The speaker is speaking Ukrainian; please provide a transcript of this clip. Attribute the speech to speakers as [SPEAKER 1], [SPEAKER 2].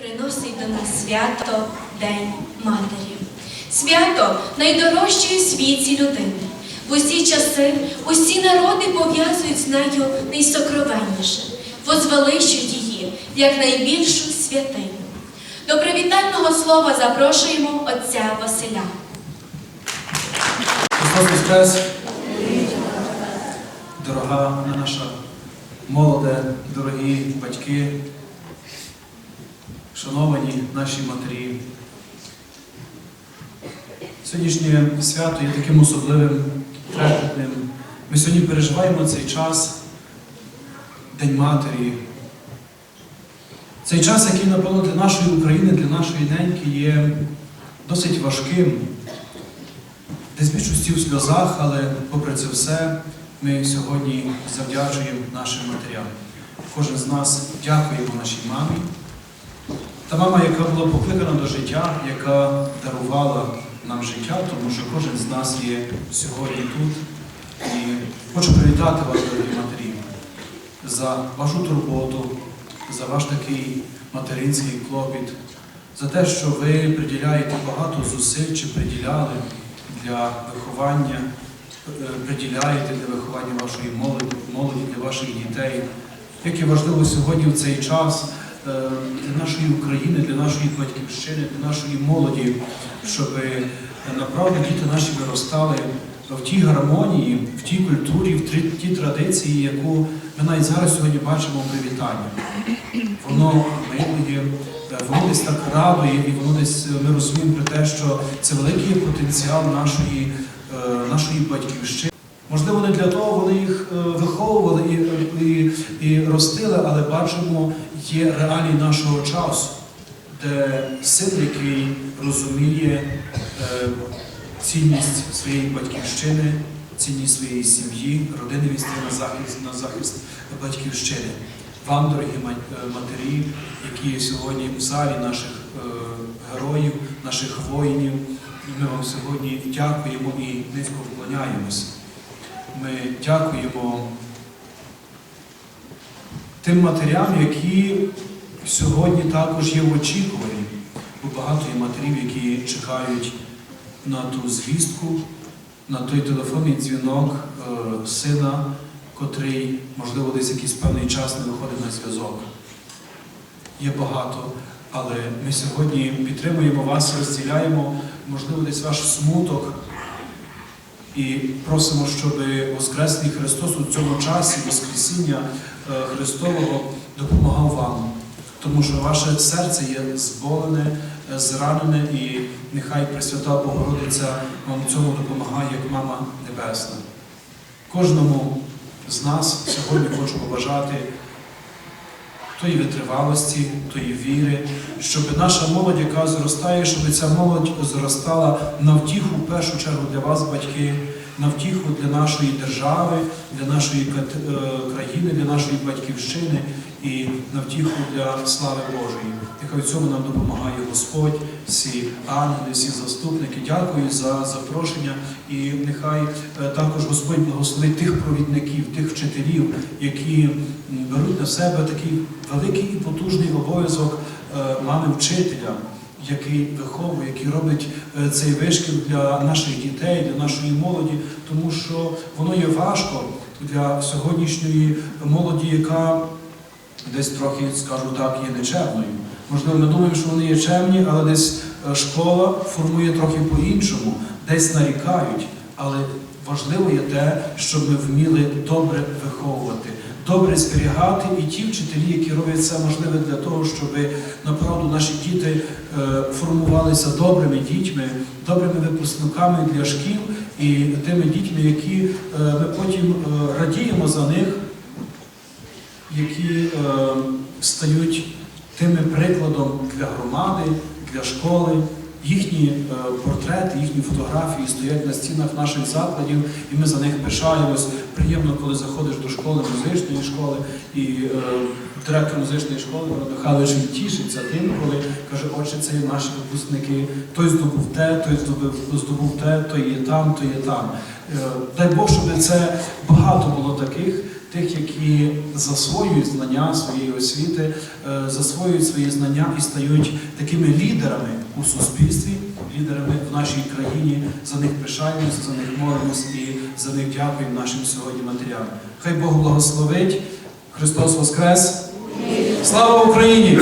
[SPEAKER 1] приносить до нас свято День Матері. Свято найдорожчої світі людини. В усі часи усі народи пов'язують з нею найсокровенніше, возвеличують її як найбільшу святиню. До привітального слова запрошуємо отця Василя.
[SPEAKER 2] Христос! Дорога наша молоде, дорогі батьки, шановані наші матері. Сьогоднішнє свято є таким особливим, трепетним. Ми сьогодні переживаємо цей час, День Матері. Цей час, який, напевно, для нашої України, для нашої неньки є досить важким десь більшості в сльозах, але попри це все, ми сьогодні завдячуємо нашим матерям. Кожен з нас дякуємо нашій мамі. Та мама, яка була покликана до життя, яка дарувала нам життя, тому що кожен з нас є сьогодні тут. І хочу привітати вас, дорогі матері, за вашу турботу, за ваш такий материнський клопіт, за те, що ви приділяєте багато зусиль чи приділяли для виховання, е, приділяєте для виховання вашої молоді, молоді для ваших дітей. Як і важливо сьогодні в цей час для нашої України, для нашої батьківщини, для нашої молоді, щоб е, направду діти наші виростали в тій гармонії, в тій культурі, в ті- тій традиції, яку ми навіть зараз сьогодні бачимо в привітанні. Воно милує, е, воно десь так радує, і воно десь е, ми розуміємо про те, що це великий потенціал нашої, нашої батьківщини. Можливо, не для того вони їх виховували і, і, і ростили, але бачимо, є реалії нашого часу, де син, який розуміє е, цінність своєї батьківщини, цінність своєї сім'ї, родини він на захист, на захист батьківщини. Вам, дорогі е, матері, які сьогодні в залі наших е, героїв, наших воїнів, ми вам сьогодні дякуємо і низько вклоняємось. Ми дякуємо тим матерям, які сьогодні також є в очікуванні. Бо багато є матерів, які чекають на ту звістку, на той телефонний дзвінок е, сина, котрий, можливо, десь якийсь певний час не виходить на зв'язок. Є багато, але ми сьогодні підтримуємо вас, розділяємо, можливо, десь ваш смуток і просимо, щоб Воскреслий Христос у цьому часі Воскресіння е, Христового допомагав вам. Тому що ваше серце є зболене, е, зранене, і нехай Пресвята Богородиця вам цьому допомагає, як Мама Небесна. Кожному з нас сьогодні хочу побажати тої витривалості, тої віри, щоб наша молодь, яка зростає, щоб ця молодь зростала на втіху в першу чергу для вас, батьки, на втіху для нашої держави, для нашої е, країни, для нашої батьківщини і на втіху для слави Божої. Нехай в цьому нам допомагає Господь, всі ангели, всі заступники. Дякую за запрошення. І нехай е, також Господь благословить тих провідників, тих вчителів, які беруть на себе такий великий і потужний обов'язок е, мами вчителя, який виховує, який робить е, цей вишкіл для наших дітей, для нашої молоді, тому що воно є важко для сьогоднішньої молоді, яка десь трохи, скажу так, є нечемною. Можливо, ми думаємо, що вони є чемні, але десь е, школа формує трохи по-іншому, десь нарікають. Але важливо є те, щоб ми вміли добре виховувати, добре зберігати і ті вчителі, які роблять все можливе для того, щоб направду наші діти е, формувалися добрими дітьми, добрими випускниками для шкіл і тими дітьми, які е, ми потім е, радіємо за них які стають тими прикладом для громади, для школи. Їхні е, портрети, їхні фотографії стоять на стінах наших закладів, і ми за них пишаємось. Приємно, коли заходиш до школи, музичної школи, і е, директор музичної школи Михайлович тішиться тим, коли каже, отже, це є наші випускники. Той здобув те, той здобув, здобув те, той є там, той є там. Е, дай Бог, щоб це багато було таких, тих, які засвоюють знання своєї освіти, е, засвоюють свої знання і стають такими лідерами у суспільстві, лідерами в нашій країні. За них пишаємося, за них молимось і за них дякуємо нашим сьогодні матерям. Хай Бог благословить. Христос Воскрес! Слава Україні!